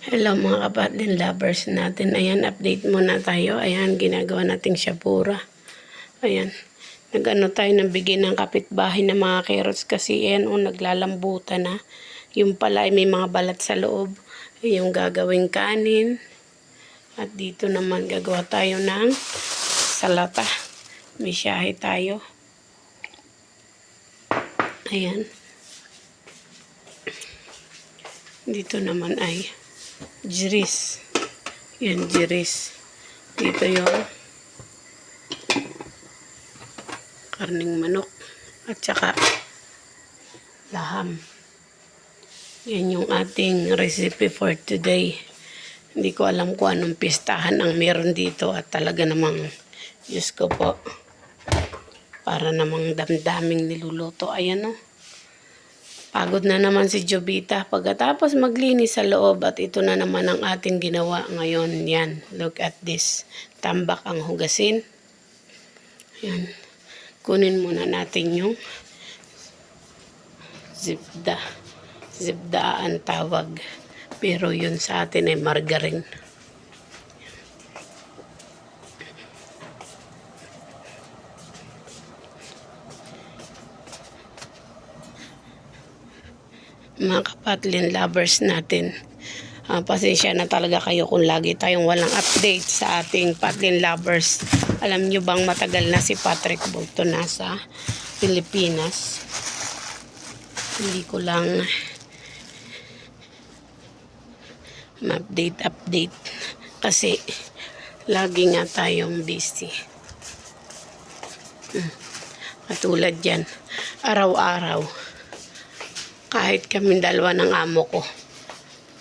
Hello mga kapatid lovers natin. Ayan, update muna tayo. Ayan, ginagawa nating syapura. Ayan. Nag-ano tayo ng bigay ng kapitbahay ng mga carrots kasi ayan o naglalambutan na. Yung pala ay may mga balat sa loob. Yung gagawing kanin. At dito naman gagawa tayo ng salata. May tayo. Ayan. Dito naman ay jiris. Yan, jiris. Dito yung karning manok at saka laham. Yan yung ating recipe for today. Hindi ko alam kung anong pistahan ang meron dito at talaga namang Diyos ko po para namang damdaming niluluto. Ayan o. Pagod na naman si Jobita pagkatapos maglinis sa loob at ito na naman ang ating ginawa ngayon. Yan, look at this. Tambak ang hugasin. Yan. Kunin muna natin yung zibda. Zibda ang tawag. Pero yun sa atin ay margarine. Mga kapatlin lovers natin. Ah, pasensya na talaga kayo kung lagi tayong walang update sa ating patlin lovers. Alam nyo bang matagal na si Patrick Bolton nasa Pilipinas? Hindi ko lang ma-update update kasi lagi nga tayong busy. Hmm. Katulad yan, araw-araw kahit kami dalawa ng amo ko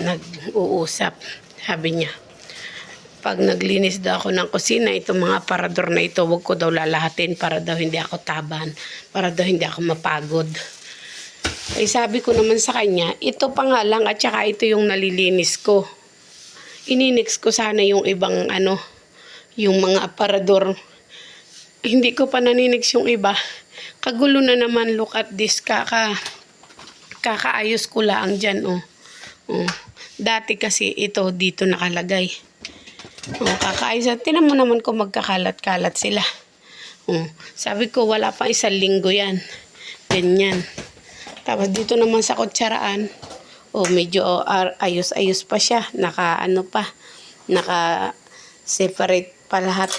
nag-uusap sabi niya pag naglinis daw ako ng kusina itong mga parador na ito wag ko daw lalahatin para daw hindi ako taban para daw hindi ako mapagod. Ay sabi ko naman sa kanya ito pa nga lang at saka ito yung nalilinis ko. Ininix ko sana yung ibang ano yung mga aparador hindi ko pa naninix yung iba. Kagulo na naman look at this kaka kakaayos ko lang dyan, oh. oh. Dati kasi ito dito nakalagay. Oh, kakaayos. Tinan mo naman kung magkakalat-kalat sila. Oh, sabi ko, wala pa isang linggo yan. Ganyan. Tapos dito naman sa kutsaraan, oh, medyo oh, ayos-ayos pa siya. Naka, ano pa, naka separate pa lahat.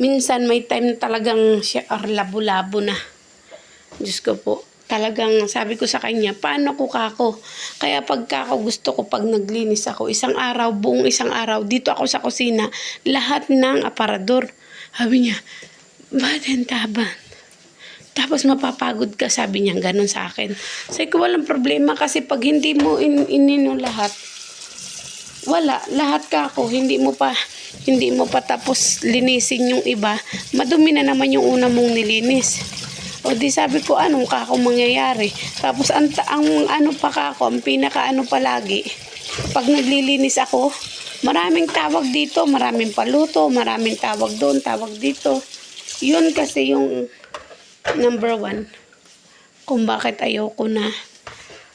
Minsan may time na talagang siya ar labo-labo na. Diyos ko po talagang sabi ko sa kanya, paano ko kako? Kaya pagka ako gusto ko pag naglinis ako, isang araw, buong isang araw, dito ako sa kusina, lahat ng aparador. Sabi niya, ba't ang taban? Tapos mapapagod ka, sabi niya, ganun sa akin. Sabi ko, walang problema kasi pag hindi mo in inino lahat, wala, lahat ka ako, hindi mo pa, hindi mo pa tapos linisin yung iba, madumi na naman yung una mong nilinis. O di sabi ko, anong kako mangyayari? Tapos ang, ang ano pa kako, ang pinaka ano palagi, pag naglilinis ako, maraming tawag dito, maraming paluto, maraming tawag doon, tawag dito. Yun kasi yung number one, kung bakit ayoko na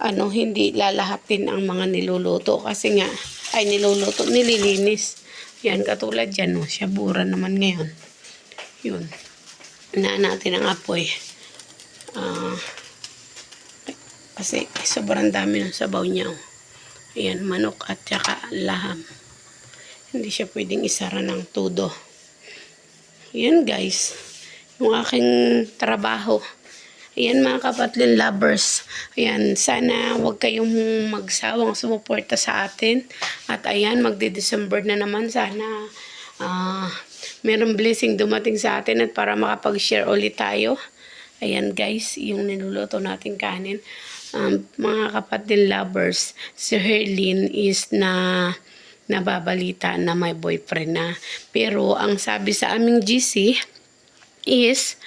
ano, hindi lalahatin ang mga niluluto kasi nga, ay niluluto, nililinis. Yan, katulad yan, no? Siyabura naman ngayon. Yun. Na natin ang apoy. Ah, kasi sobrang dami ng sabaw niya. Oh. Ayan, manok at saka laham. Hindi siya pwedeng isara ng tudo. Ayan guys, yung aking trabaho. Ayan mga kapatlin lovers. Ayan, sana wag kayong magsawang sumuporta sa atin. At ayan, magde-December na naman. Sana uh, merong blessing dumating sa atin at para makapag-share ulit tayo. Ayan guys, yung niluluto natin kanin. Um, mga kapatid lovers, si Herlin is na nababalita na may boyfriend na. Pero ang sabi sa aming GC is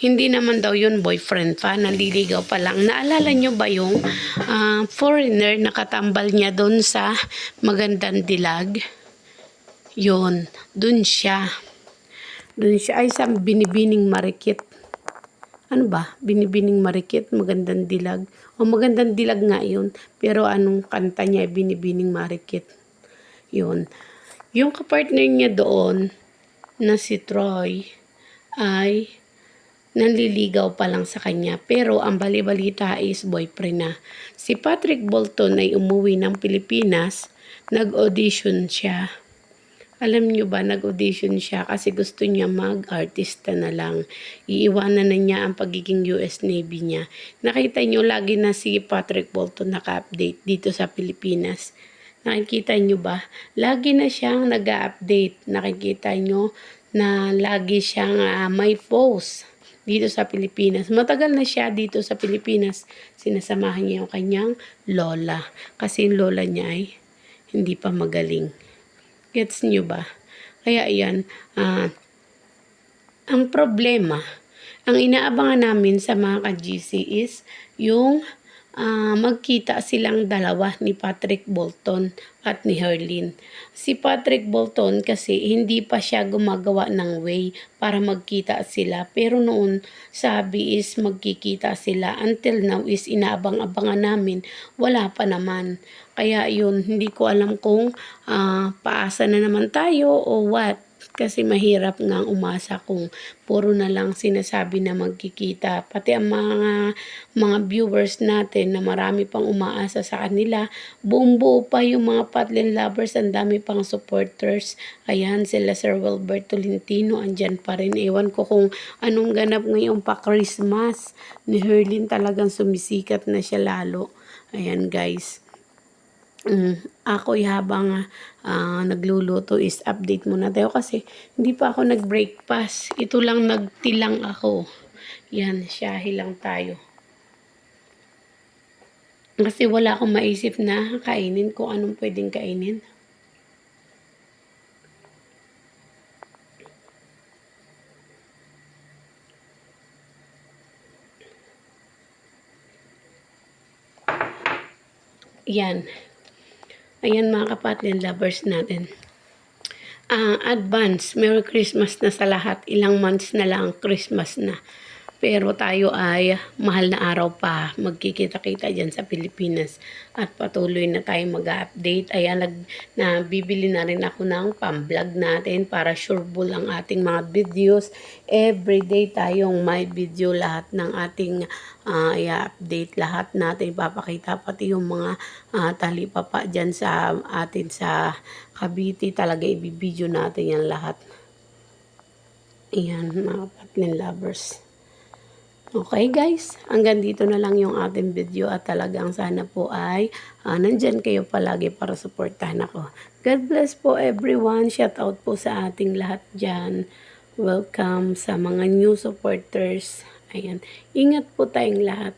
hindi naman daw yun boyfriend pa, naliligaw pa lang. Naalala nyo ba yung uh, foreigner nakatambal niya doon sa magandang dilag? Yun, doon siya. Doon siya ay sa binibining marikit ano ba, binibining marikit, magandang dilag. O magandang dilag nga yun, pero anong kanta niya, binibining marikit. Yun. Yung kapartner niya doon, na si Troy, ay nanliligaw pa lang sa kanya. Pero ang balibalita is boyfriend na. Si Patrick Bolton ay umuwi ng Pilipinas, nag-audition siya. Alam niyo ba, nag-audition siya kasi gusto niya mag-artista na lang. Iiwanan na niya ang pagiging US Navy niya. Nakita niyo, lagi na si Patrick Bolton naka-update dito sa Pilipinas. Nakikita niyo ba? Lagi na siyang nag-update. Nakikita niyo na lagi siyang ah, may post dito sa Pilipinas. Matagal na siya dito sa Pilipinas. Sinasamahan niya yung kanyang lola. Kasi yung lola niya ay hindi pa magaling. Gets niyo ba? Kaya yan, ah, ang problema, ang inaabangan namin sa mga ka-GC is yung ah, magkita silang dalawa ni Patrick Bolton at ni Herlin. Si Patrick Bolton kasi hindi pa siya gumagawa ng way para magkita sila. Pero noon sabi is magkikita sila. Until now is inaabang-abangan namin. Wala pa naman. Kaya yun, hindi ko alam kung ah, paasa na naman tayo o what. Kasi mahirap nga umasa kung puro na lang sinasabi na magkikita. Pati ang mga, mga viewers natin na marami pang umaasa sa kanila, buong buo pa yung mga Patlin lovers, ang dami pang supporters. Ayan, sila Sir Wilbert Tolentino, andyan pa rin. Ewan ko kung anong ganap ngayon pa Christmas. Ni Herlin talagang sumisikat na siya lalo. Ayan guys. Mm, ako'y habang ah, nagluluto is update muna tayo kasi hindi pa ako nag-breakfast. Ito lang nagtilang ako. Yan, shahi lang tayo. Kasi wala akong maisip na kainin kung anong pwedeng kainin. Yan. Ayan mga kapatlin lovers natin. Ah, advance, Merry Christmas na sa lahat. Ilang months na lang Christmas na. Pero tayo ay mahal na araw pa. Magkikita-kita dyan sa Pilipinas. At patuloy na tayo mag-update. Ayan, nag, na bibili na rin ako ng pam-vlog natin para sureball ang ating mga videos. Everyday tayong may video lahat ng ating ah, i-update. Lahat natin papakita. Pati yung mga ah, talipapa dyan sa atin sa Cavite. Talaga ibibideo natin yan lahat. Ayan, mga patlin lovers. Okay guys, hanggang dito na lang yung ating video at talagang sana po ay ah, nandyan kayo palagi para supportahan ako. God bless po everyone. Shout out po sa ating lahat dyan. Welcome sa mga new supporters. Ayan. Ingat po tayong lahat.